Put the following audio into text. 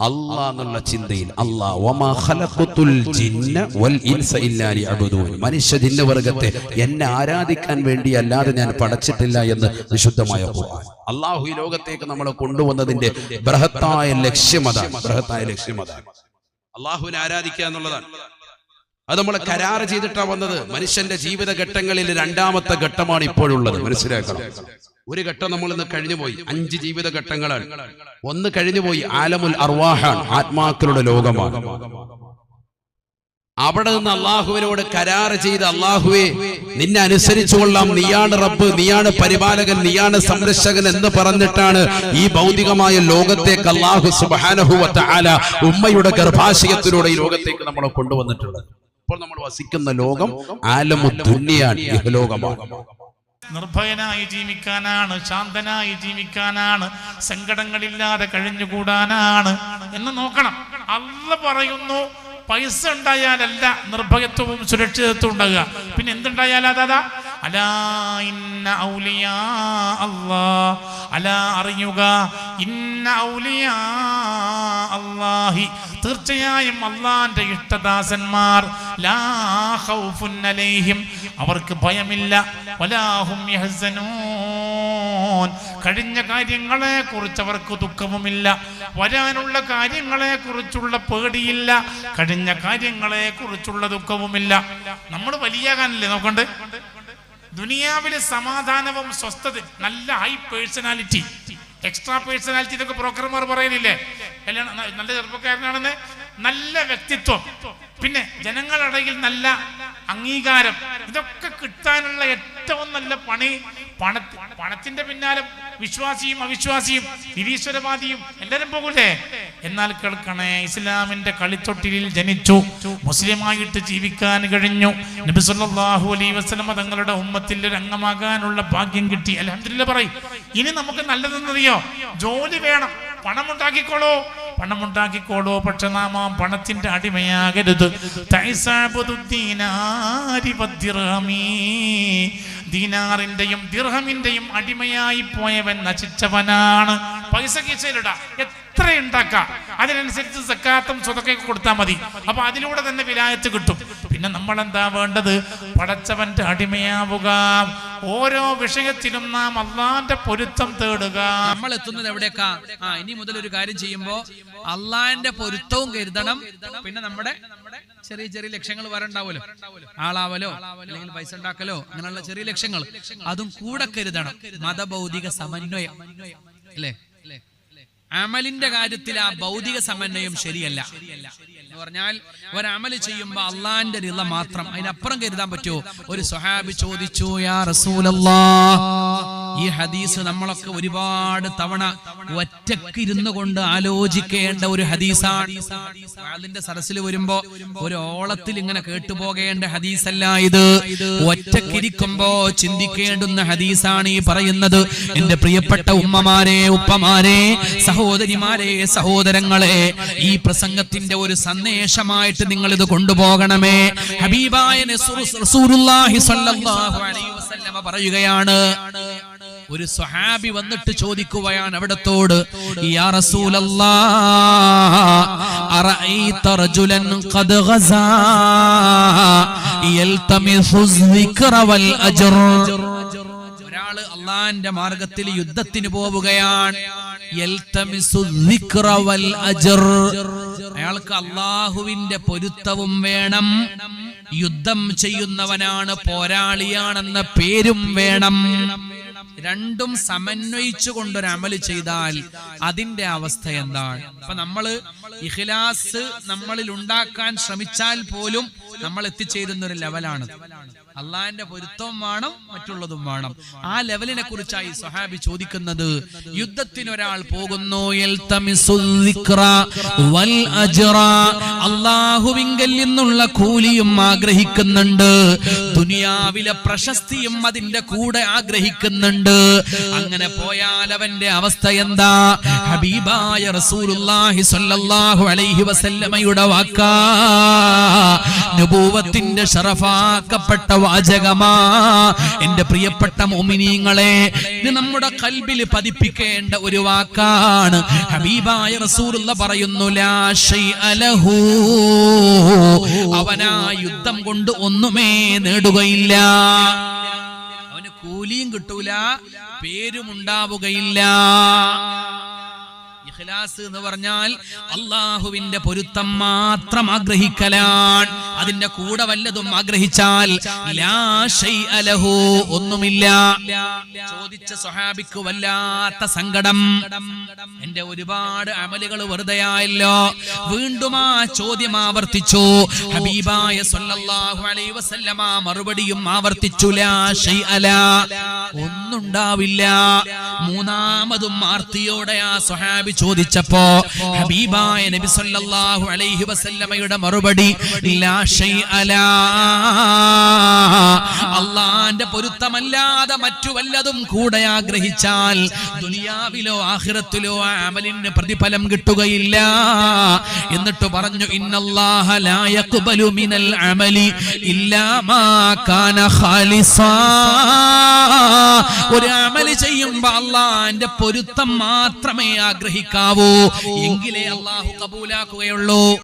അള്ളാ എന്നുള്ള ചിന്തയിൽ മനുഷ്യ ജിന്നവർഗത്തെ എന്നെ ആരാധിക്കാൻ വേണ്ടി അല്ലാതെ ഞാൻ പടച്ചിട്ടില്ല എന്ന് വിശുദ്ധമായ അള്ളാഹു ഈ ലോകത്തേക്ക് നമ്മളെ കൊണ്ടുവന്നതിന്റെ ബൃഹത്തായ ലക്ഷ്യം അതാണ്. ബൃഹത്തായ ലക്ഷ്യം അതാണ്. അള്ളാഹുവിനെ ആരാധിക്കുക എന്നുള്ളതാണ്. അത് നമ്മൾ കരാർ ചെയ്തിട്ടാണ് വന്നത്. മനുഷ്യന്റെ ജീവിത ഘട്ടങ്ങളിൽ രണ്ടാമത്തെ ഘട്ടമാണ് ഇപ്പോഴുള്ളത്. മനസ്സിലാക്കണം. ഒരു ഘട്ടം നമ്മൾ ഇന്ന് കഴിഞ്ഞുപോയി. അഞ്ച് ജീവിത ഘട്ടങ്ങളാണ് ഒന്ന് കഴിഞ്ഞുപോയി ആലമുൽ അർവാഹാണ് ആത്മാക്കളുടെ ലോകമാണ്. അവിടെ നിന്ന് അള്ളാഹുവിനോട് കരാറ് ചെയ്ത് അള്ളാഹുവെ നിന്നെ അനുസരിച്ചു കൊള്ളാം. നീയാണ് റബ്ബ് നീയാണ് പരിപാലകൻ നീയാണ് സംരക്ഷകൻ എന്ന് പറഞ്ഞിട്ടാണ് ഈ ഭൗതികമായ ലോകത്തേക്ക് അള്ളാഹു സുബാനഹുവത്ത ആല ഉമ്മയുടെ ഗർഭാശയത്തിലൂടെ ഈ ലോകത്തേക്ക് നമ്മളെ കൊണ്ടുവന്നിട്ടുള്ളത്. ഇപ്പോൾ നമ്മൾ വസിക്കുന്ന ലോകം ആലമു ഇഹലോകമാണ്. നിർഭയനായി ജീവിക്കാനാണ് ശാന്തനായി ജീവിക്കാനാണ് സങ്കടങ്ങളില്ലാതെ കഴിഞ്ഞുകൂടാനാണ് എന്ന് നോക്കണം. അല്ല പറയുന്നു പൈസ ഉണ്ടായാലല്ല നിർഭയത്വവും സുരക്ഷിതത്വം ഉണ്ടാകുക. പിന്നെ എന്തുണ്ടായാലും അതാ അലാ ഇന്ന ഔലിയാ അല്ലാ അലാ അറിയുക. ഇന്ന ഔലിയാ അല്ലാഹി. തീർച്ചയായും അള്ളാന്റെ ഇഷ്ടദാസന്മാർ. അവർക്ക് ഭയമില്ല. കഴിഞ്ഞ കാര്യങ്ങളെ കുറിച്ച് അവർക്ക് ദുഃഖവുമില്ല. വരാനുള്ള കാര്യങ്ങളെ കുറിച്ചുള്ള പേടിയില്ല. കഴിഞ്ഞ കാര്യങ്ങളെ കുറിച്ചുള്ള ദുഃഖവുമില്ല. നമ്മൾ വലിയ വലിയാകാനല്ലേ നോക്കണ്ട്. ദുനിയാവിലെ സമാധാനവും സ്വസ്ഥത നല്ല ഹൈ പേഴ്സണാലിറ്റി എക്സ്ട്രാ പേഴ്സണാലിറ്റി ഇതൊക്കെ ബ്രോക്കർമാർ പറയുന്നില്ലേ? നല്ല ചെറുപ്പക്കാരനാണെന്ന്? നല്ല വ്യക്തിത്വം. പിന്നെ ജനങ്ങളിടയിൽ നല്ല അംഗീകാരം. ഇതൊക്കെ കിട്ടാനുള്ള ഏറ്റവും നല്ല പണി പണ പണത്തിന്റെ പിന്നാലെ വിശ്വാസിയും അവിശ്വാസിയും നിരീശ്വരവാദിയും എല്ലാരും പോകൂലേ? എന്നാൽ കേൾക്കണേ ഇസ്ലാമിന്റെ കളിത്തൊട്ടിലിൽ ജനിച്ചു മുസ്ലിമായിട്ട് ജീവിക്കാൻ കഴിഞ്ഞു. നബി സല്ലല്ലാഹു അലൈഹി വസല്ലമ തങ്ങളുടെ ഉമ്മത്തിൽ ഒരു അംഗമാകാനുള്ള ഭാഗ്യം കിട്ടി. അലഹമില്ല പറയും ഇനി നമുക്ക് നല്ലതെന്നറിയോ? ജോലി വേണം പണം ഉണ്ടാക്കിക്കോളൂ പണം ഉണ്ടാക്കിക്കോളൂ പക്ഷെ നാം ആ പണത്തിന്റെ അടിമയാകരുത്. ദീനാറിന്റെയും ദിർഹമിന്റെയും അടിമയായി പോയവൻ നശിച്ചവനാണ്. പൈസ കീശയിലിടാ എത്ര ഉണ്ടാക്കാം അതിനനുസരിച്ച് സക്കാത്തും സ്വതൊക്കെ കൊടുത്താൽ മതി. അപ്പൊ അതിലൂടെ തന്നെ വിലായത്ത് കിട്ടും. പിന്നെ നമ്മൾ എന്താ വേണ്ടത്? പടച്ചവന്റെ അടിമയാവുക. ഓരോ വിഷയത്തിലും നാം അള്ളാന്റെ പൊരുത്തം തേടുക. നമ്മൾ എത്തുന്നത് എവിടേക്കാ? ആ ഇനി മുതൽ ഒരു കാര്യം ചെയ്യുമ്പോ അള്ളാന്റെ പൊരുത്തവും കരുതണം. പിന്നെ നമ്മുടെ ചെറിയ ചെറിയ ലക്ഷ്യങ്ങൾ വരണ്ടാവല്ലോ ആളാവലോ അല്ലെങ്കിൽ പൈസ ഉണ്ടാക്കലോ അങ്ങനെയുള്ള ചെറിയ ലക്ഷ്യങ്ങൾ. അതും കൂടെ കരുതണം. മതഭൗതിക സമന്വയം. അല്ലേ? അമലിന്റെ കാര്യത്തിൽ ആ ഭൗതിക സമന്വയം ശരിയല്ല. എന്ന് പറഞ്ഞാൽ ഒരമൽ ചെയ്യുമ്പോ അള്ളാന്റെ നില മാത്രം. അതിനപ്പുറം കരുതാൻ പറ്റുമോ? ഒരു സ്വഹാബി ചോദിച്ചു യാ റസൂലല്ലാ ഈ ഹദീസ് നമ്മളൊക്കെ ഒരുപാട് തവണ ഒറ്റയ്ക്ക് ഇരുന്നു കൊണ്ട് ആലോചിക്കേണ്ട ഒരു ഹദീസാണ്. അതിന്റെ സരസിൽ വരുമ്പോ ഒരു ഓളത്തിൽ ഇങ്ങനെ കേട്ടുപോകേണ്ട ഹദീസല്ല ഇത്. ഒറ്റക്കിരിക്കുമ്പോ ചിന്തിക്കേണ്ടുന്ന ഹദീസാണ് ഈ പറയുന്നത്. എന്റെ പ്രിയപ്പെട്ട ഉമ്മമാരെ ഉപ്പമാരെ സഹോദരിമാരെ സഹോദരങ്ങളെ ഈ പ്രസംഗത്തിന്റെ ഒരു സന്ദേശമായിട്ട് നിങ്ങൾ ഇത് കൊണ്ടുപോകണമേ. ഹബീബായ പറയുകയാണ് ഒരു സ്വഹാബി വന്നിട്ട് ചോദിക്കുകയാണ് അവിടത്തോട് ഒരാൾ അള്ളാന്റെ മാർഗത്തിൽ യുദ്ധത്തിന് പോവുകയാണ് അയാൾക്ക് അള്ളാഹുവിന്റെ പൊരുത്തവും വേണം യുദ്ധം ചെയ്യുന്നവനാണ് പോരാളിയാണെന്ന പേരും വേണം. രണ്ടും സമന്വയിച്ചു കൊണ്ടൊരു അമൽ ചെയ്താൽ അതിന്റെ അവസ്ഥ എന്താണ്? അപ്പൊ നമ്മൾ ഇഖ്ലാസ് നമ്മളിൽ ഉണ്ടാക്കാൻ ശ്രമിച്ചാൽ പോലും നമ്മൾ എത്തിച്ചേരുന്ന ഒരു ലെവലാണ്. അള്ളാഹിന്റെ പൊരുത്തവും വേണം മറ്റുള്ളതും വേണം. ആ ലെവലിനെ കുറിച്ചായി സ്വഹാബി ചോദിക്കുന്നത് യുദ്ധത്തിന് ഒരാൾ പോകുന്നു. അള്ളാഹുവിങ്കൽ നിന്നുള്ള കൂലിയും ആഗ്രഹിക്കുന്നുണ്ട് ദുനിയാവിലെ പ്രശസ്തിയും അതിന്റെ കൂടെ ആഗ്രഹിക്കുന്നുണ്ട്. അങ്ങനെ പോയാൽ അവന്റെ അവസ്ഥ എന്താ? ഹബീബായ റസൂലുള്ളാഹി സ്വല്ലല്ലാഹു അലൈഹി വസല്ലമയുടെ വാക്കാ. നബൂവത്തിന്റെ ഷറഫാക്കപ്പെട്ട വാചകമാ. എന്റെ പ്രിയപ്പെട്ട മോമിനീങ്ങളെ ഇത് നമ്മുടെ കൽബിൽ പതിപ്പിക്കേണ്ട ഒരു വാക്കാണ്. ഹബീബായ റസൂലുള്ള പറയുന്നു ലാ ശൈഅ ലഹു. അവനാ യുദ്ധം കൊണ്ട് ഒന്നുമേ നേടുകയില്ല. അവന് കൂലിയും കിട്ടൂല പേരും ഉണ്ടാവുകയില്ല ഇഖ്ലാസ് എന്ന് പറഞ്ഞാൽ അള്ളാഹുവിന്റെ പൊരുത്തം മാത്രം ആഗ്രഹിക്കലാണ്. അതിന്റെ കൂടെ വല്ലതും ആഗ്രഹിച്ചാൽ ഒന്നുമില്ല. ചോദിച്ച സ്വഹാബിക്ക് വല്ലാത്ത സങ്കടം. എന്റെ ഒരുപാട് അമലുകൾ വെറുതെയായല്ലോ. വീണ്ടും ആ ചോദ്യം ആവർത്തിച്ചു. ഹബീബായ സല്ലല്ലാഹു അലൈഹി വസല്ലമ മറുപടിയും ആവർത്തിച്ചു. ലാ ശൈഅ ലാ ഒന്നുണ്ടാവില്ല. മൂന്നാമതും ആർത്തിയോടെ ആ സ്വഹാബി ചോദിച്ചപ്പോ ഹബീബായ നബി സല്ലല്ലാഹു അലൈഹി വസല്ലമയുടെ മറുപടി ലാ ശൈഅ ലാ അള്ളാന്റെ പൊരുത്തമല്ലാതെ മറ്റു വല്ലതും കൂടെ ആഗ്രഹിച്ചാൽ ദുനിയാവിലോ ആഖിറത്തിലോ ആ അമലിന് പ്രതിഫലം കിട്ടുകയില്ല. എന്നിട്ട് പറഞ്ഞു ഇന്നല്ലാഹ ലാ യഖ്ബലു മിനൽ അമലി ഇല്ലാ മാ കാന ഖാലിസാ. ഒരു അമൽ ചെയ്യുമ്പോ അള്ളാന്റെ പൊരുത്തം മാത്രമേ ആഗ്രഹിക്കാവൂ. എങ്കിലേ അള്ളാഹു കബൂലാക്കുകയുള്ളൂ.